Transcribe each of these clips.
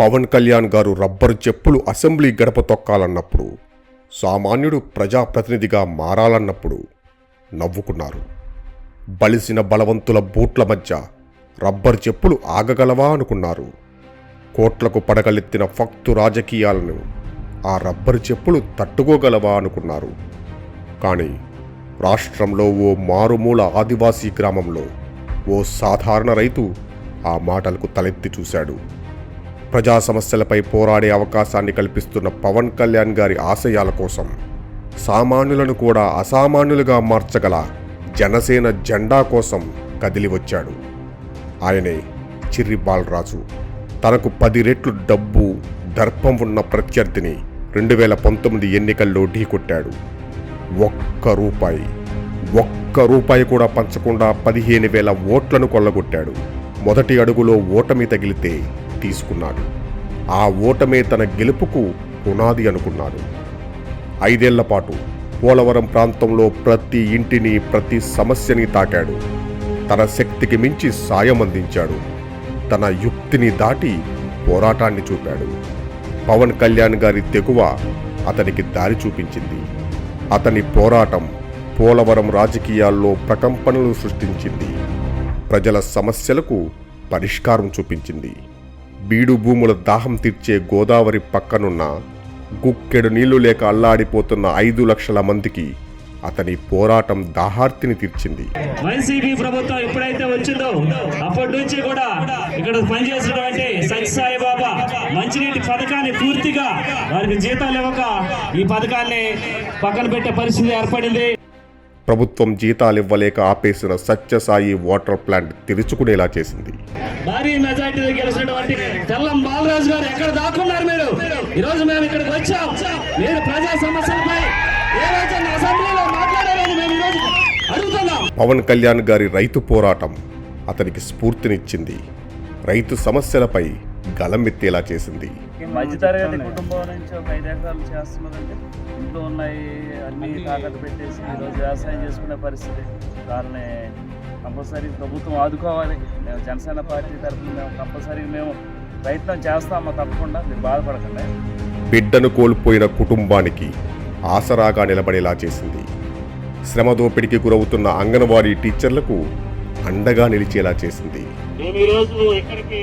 పవన్ కళ్యాణ్ గారు రబ్బరు చెప్పులు అసెంబ్లీ గడప తొక్కాలన్నప్పుడు సామాన్యుడు ప్రజాప్రతినిధిగా మారాలన్నప్పుడు నవ్వుకున్నారు. బలిసిన బలవంతుల బూట్ల మధ్య రబ్బర్ చెప్పులు ఆగగలవా అనుకున్నారు. కోట్లకు పడగలెత్తిన ఫక్తు రాజకీయాలను ఆ రబ్బరు చెప్పులు తట్టుకోగలవా అనుకున్నారు. కానీ రాష్ట్రంలో ఓ మారుమూల ఆదివాసీ గ్రామంలో ఓ సాధారణ రైతు ఆ మాటలకు తలెత్తి చూశాడు. ప్రజా సమస్యలపై పోరాడే అవకాశాన్ని కల్పిస్తున్న పవన్ కళ్యాణ్ గారి ఆశయాల కోసం సామాన్యులను కూడా అసామాన్యులుగా మార్చగల జనసేన జెండా కోసం కదిలి వచ్చాడు ఆయనే చిర్రి బాలరాజు. తనకు పది రెట్లు డబ్బు దర్పం ఉన్న ప్రత్యర్థిని రెండు వేల పంతొమ్మిది ఎన్నికల్లో ఢీకొట్టాడు. ఒక్క రూపాయి ఒక్క రూపాయి కూడా పంచకుండా పదిహేను వేల ఓట్లను కొల్లగొట్టాడు. మొదటి అడుగులో ఓటమి తగిలితే తీసుకున్నాడు. ఆ ఓటమే తన గెలుపుకు పునాది అనుకున్నాడు. ఐదేళ్ళ పాటు పోలవరం ప్రాంతంలో ప్రతి ఇంటిని ప్రతి సమస్యని తాకాడు. తన శక్తికి మించి సాయం అందించాడు. తన యుక్తిని దాటి పోరాటాన్ని చూపాడు. పవన్ కళ్యాణ్ గారి తెగువ అతనికి దారి చూపించింది. అతని పోరాటం పోలవరం రాజకీయాల్లో ప్రకంపనలు సృష్టించింది. ప్రజల సమస్యలకు పరిష్కారం చూపించింది. బీడు భూముల దాహం తీర్చే గోదావరి పక్కనున్న గుక్కెడు నీళ్ళు లేక అల్లాడిపోతున్న ఐదు లక్షల మందికి అతని పోరాటం దాహార్తిని తీర్చింది. వైసీపీ ప్రభుత్వం ఎప్పుడైతే వచ్చిందో అప్పటి నుంచి కూడా ఇక్కడ పనిచేసినటువంటి సత్యసాయి బాబా మంచినీటి పథకాన్ని పూర్తిగా వారికి జీతాలు ఇవ్వక ఈ పథకాన్ని పక్కన పెట్టే పరిస్థితి ఏర్పడింది. ప్రభుత్వం జీతాలు ఇవ్వలేక ఆపేసిన సత్యసాయి వాటర్ ప్లాంట్ తెరుచుకునేలా చేసింది. భారీ మెజార్టీతో గెలిచినటువంటి తెల్లం బాలరాజు గారు ఎక్కడ దాక్కున్నారు మీరు? ఈ రోజు మేము ఇక్కడికి వచ్చాం. మీరు ప్రజా సమస్యలపై ఏ రోజు అసెంబ్లీలో మాట్లాడారని మేము ఈరోజు అడుగుతున్నాం. పవన్ కళ్యాణ్ గారి రైతు పోరాటం అతనికి స్ఫూర్తినిచ్చింది. రైతు సమస్యలపై గలమెత్తేలా చేసింది. మధ్యతరగతి కుటుంబం నుంచి ఒక ఐదు ఎకరాలు చేస్తున్నదంటే ఇంట్లో ఉన్నాయి అన్ని తాకట్టు పెట్టేసి ఈరోజు వ్యవసాయం చేసుకునే పరిస్థితి. దాన్ని కంపల్సరీ ప్రభుత్వం ఆదుకోవాలి. మేము జనసేన పార్టీ తరఫున మేము కంపల్సరీ మేము ప్రయత్నం చేస్తాము తప్పకుండా మీరు బాధపడకండి. బిడ్డను కోల్పోయిన కుటుంబానికి ఆసరాగా నిలబడేలా చేసింది. శ్రమ దోపిడికి గురవుతున్న అంగన్వాడీ టీచర్లకు అండగా నిలిచేలా చేసింది. మేము ఈ రోజు ఇక్కడికి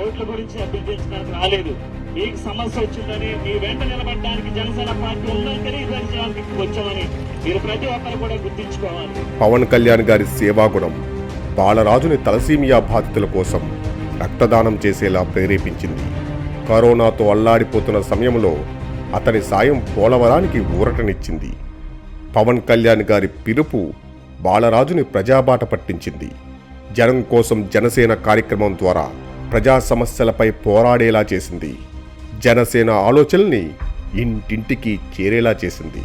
ఓట్ల గురించి అభ్యర్థించడానికి రాలేదు. మీకు సమస్య వచ్చిందని మీ వెంట నిలబడడానికి జనసేన పార్టీ ఉందని తెలియజేయడానికి వచ్చామని మీరు ప్రతి ఒక్కరు కూడా గుర్తించుకోవాలి. పవన్ కళ్యాణ్ గారి సేవాగుణం బాలరాజుని తలసీమియా బాధితుల కోసం రక్తదానం చేసేలా ప్రేరేపించింది. కరోనాతో అల్లాడిపోతున్న సమయంలో అతని సాయం పోలవరానికి ఊరటనిచ్చింది. పవన్ కళ్యాణ్ గారి పిలుపు బాలరాజుని ప్రజాబాట పట్టించింది. జనం కోసం జనసేన కార్యక్రమం ద్వారా ప్రజా సమస్యలపై పోరాడేలా చేసింది. జనసేన ఆలోచనల్ని ఇంటింటికి చేరేలా చేసింది.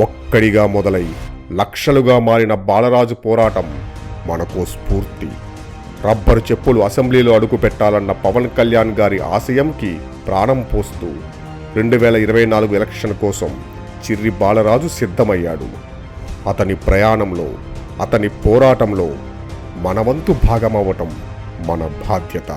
ఒక్కడిగా మొదలై లక్షలుగా మారిన బాలరాజు పోరాటం మనకు స్ఫూర్తి. రబ్బరు చెప్పులు అసెంబ్లీలో అడుగు పెట్టాలన్న పవన్ కళ్యాణ్ గారి ఆశయంకి ప్రాణం పోస్తూ రెండు వేల ఇరవై నాలుగు ఎలక్షన్ కోసం చిర్రి బాలరాజు సిద్ధమయ్యాడు. అతని ప్రయాణంలో అతని పోరాటంలో మనవంతు భాగమవటం మన బాధ్యత